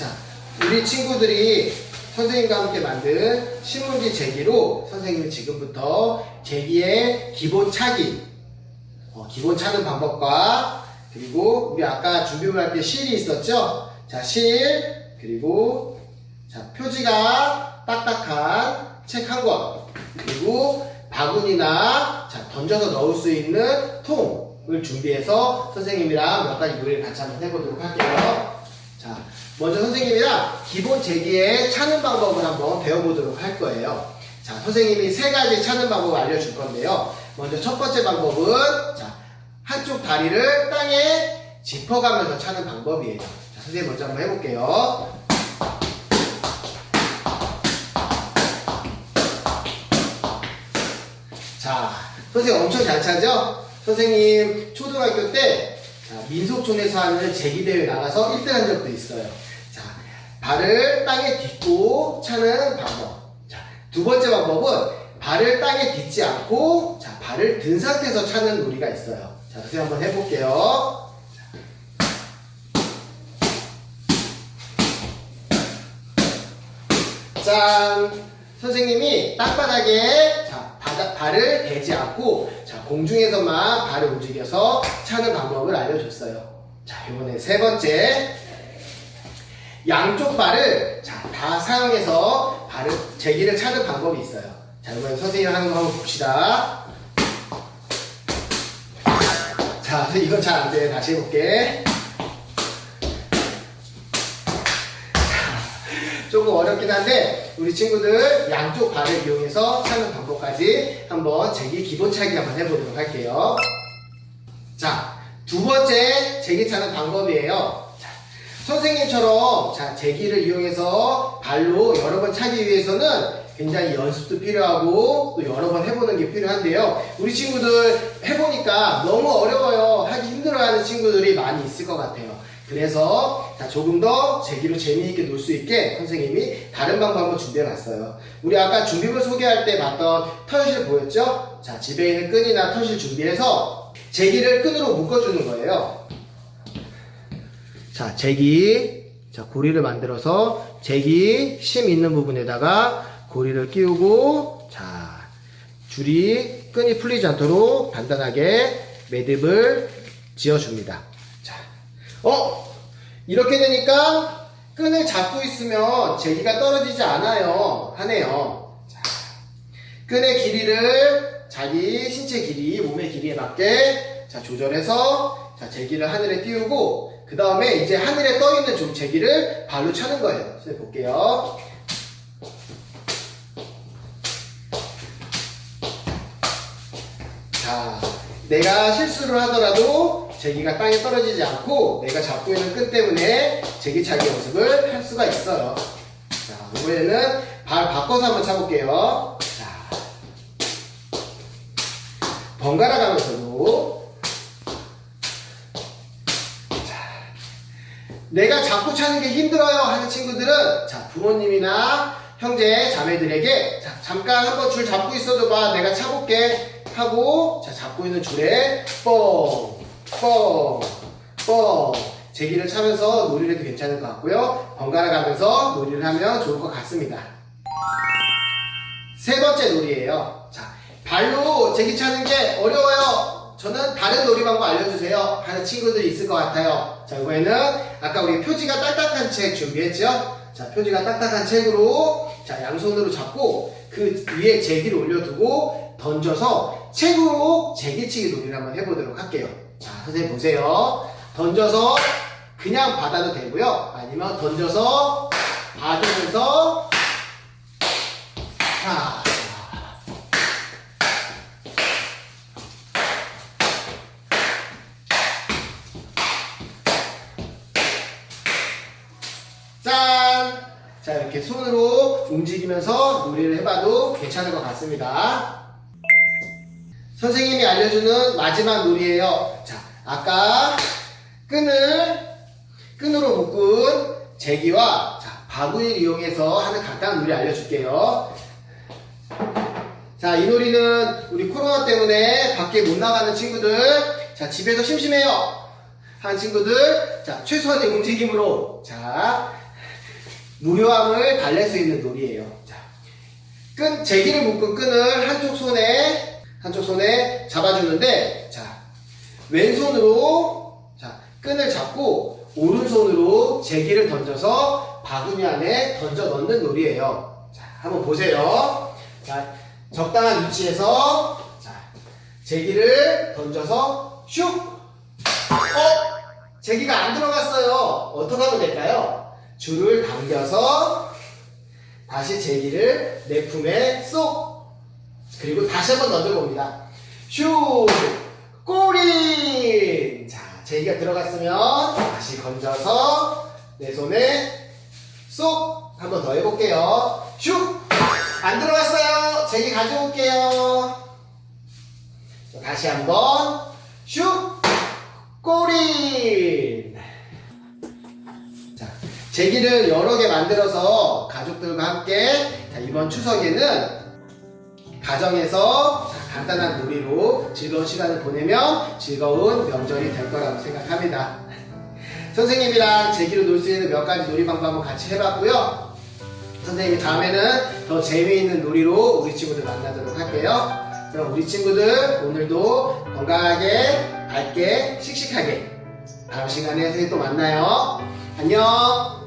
자, 우리 친구들이 선생님과 함께 만든 신문지 제기로 선생님이 지금부터 제기의 기본 차기, 어, 기본 차는 방법과 그리고 우리 아까 준비물 할 때 실이 있었죠? 자, 실, 그리고 자, 표지가 딱딱한 책 한 권, 그리고 바구니나 자, 던져서 넣을 수 있는 통을 준비해서 선생님이랑 몇 가지 놀이를 같이 한번 해보도록 할게요. 자, 먼저 선생님이랑 기본 제기에 차는 방법을 한번 배워보도록 할 거예요. 자, 선생님이 세 가지 차는 방법을 알려줄 건데요. 먼저 첫 번째 방법은 자, 한쪽 다리를 땅에 짚어가면서 차는 방법이에요. 자, 선생님 먼저 한번 해볼게요. 자, 선생님 엄청 잘 차죠? 선생님 초등학교 때 자, 민속촌에서 하는 제기대회 나가서 1등 한 적도 있어요. 자, 발을 땅에 딛고 차는 방법. 자, 두 번째 방법은 발을 땅에 딛지 않고 자, 발을 든 상태에서 차는 놀이가 있어요. 자, 선생님 한번 해볼게요. 짠! 선생님이 땅바닥에 자, 발을 대지 않고 자, 공중에서만 발을 움직여서 차는 방법을 알려줬어요. 자, 이번에 세 번째. 양쪽 발을 자, 다 사용해서 발을 제기를 차는 방법이 있어요. 자, 이번에 선생님 하는 거 한번 봅시다. 자, 이건 잘 안 돼. 다시 해볼게. 조금 어렵긴 한데 우리 친구들 양쪽 발을 이용해서 차는 방법까지 한번 제기 기본 차기 한번 해보도록 할게요. 자, 두 번째 제기 차는 방법이에요. 자, 선생님처럼 자, 제기를 이용해서 발로 여러 번 차기 위해서는 굉장히 연습도 필요하고 또 여러 번 해보는 게 필요한데요. 우리 친구들 해보니까 너무 어려워요. 하기 힘들어하는 친구들이 많이 있을 것 같아요. 그래서 자, 조금 더 제기로 재미있게 놀 수 있게 선생님이 다른 방법 한번 준비해 봤어요. 우리 아까 준비물 소개할 때 봤던 턴실 보였죠? 자, 집에 있는 끈이나 턴실 준비해서 제기를 끈으로 묶어주는 거예요. 자, 제기. 자, 고리를 만들어서 제기 심 있는 부분에다가 고리를 끼우고 자, 줄이 끈이 풀리지 않도록 단단하게 매듭을 지어줍니다. 자, 어? 이렇게 되니까 끈을 잡고 있으면 제기가 떨어지지 않아요. 하네요. 자, 끈의 길이를 자기 신체 길이, 몸의 길이에 맞게 자, 조절해서 자, 제기를 하늘에 띄우고 그 다음에 이제 하늘에 떠 있는 좀 제기를 발로 차는 거예요. 선생님 볼게요. 자, 내가 실수를 하더라도 제기가 땅에 떨어지지 않고 내가 잡고 있는 끈 때문에 제기차기 연습을 할 수가 있어요. 자, 이번에는 발 바꿔서 한번 차볼게요. 자, 번갈아 가면서도 자, 내가 잡고 차는 게 힘들어요 하는 친구들은 자, 부모님이나 형제, 자매들에게 자, 잠깐 한번 줄 잡고 있어도 봐. 내가 차볼게. 하고 자, 잡고 있는 줄에 뻥, 뻥, 뻥 제기를 차면서 놀이를 해도 괜찮을 것 같고요. 번갈아 가면서 놀이를 하면 좋을 것 같습니다. 세 번째 놀이에요. 자, 발로 제기 차는 게 어려워요. 저는 다른 놀이 방법 알려주세요. 하는 친구들이 있을 것 같아요. 자, 이번에는 아까 우리 표지가 딱딱한 책 준비했죠? 자, 표지가 딱딱한 책으로 자, 양손으로 잡고 그 위에 제기를 올려두고 던져서 책으로 제기치기 놀이를 한번 해보도록 할게요. 자, 선생님 보세요. 던져서 그냥 받아도 되고요. 아니면 던져서 받으면서 자, 짠! 자, 이렇게 손으로 움직이면서 놀이를 해봐도 괜찮을 것 같습니다. 선생님이 알려주는 마지막 놀이에요. 자, 아까 끈을, 끈으로 묶은 제기와 자, 바구니를 이용해서 하는 간단한 놀이 알려줄게요. 자, 이 놀이는 우리 코로나 때문에 밖에 못 나가는 친구들, 자, 집에서 심심해요. 한 친구들, 자, 최소한의 움직임으로, 자, 무료함을 달랠 수 있는 놀이예요. 자, 끈, 제기를 묶은 끈을 한쪽 손에, 한쪽 손에 잡아주는데, 자, 왼손으로, 자, 끈을 잡고, 오른손으로 제기를 던져서 바구니 안에 던져 넣는 놀이예요. 자, 한번 보세요. 자, 적당한 위치에서, 자, 제기를 던져서 슉! 어? 제기가 안 들어갔어요. 어떻게 하면 될까요? 줄을 당겨서 다시 제기를 내 품에 쏙! 그리고 다시 한번 던져봅니다. 슉! 제기가 들어갔으면 다시 건져서 내 손에 쏙! 한번 더 해볼게요. 슉! 안 들어갔어요. 제기 가져올게요. 자, 다시 한번 슉! 꼬린! 자, 제기를 여러 개 만들어서 가족들과 함께 자, 이번 추석에는 가정에서 자, 간단한 놀이로 즐거운 시간을 보내면 즐거운 명절이 될 거라고 생각합니다. 선생님이랑 제기로 놀 수 있는 몇 가지 놀이 방법 한번 같이 해봤고요. 선생님이 다음에는 더 재미있는 놀이로 우리 친구들 만나도록 할게요. 그럼 우리 친구들 오늘도 건강하게, 밝게, 씩씩하게 다음 시간에 선생님 또 만나요. 안녕!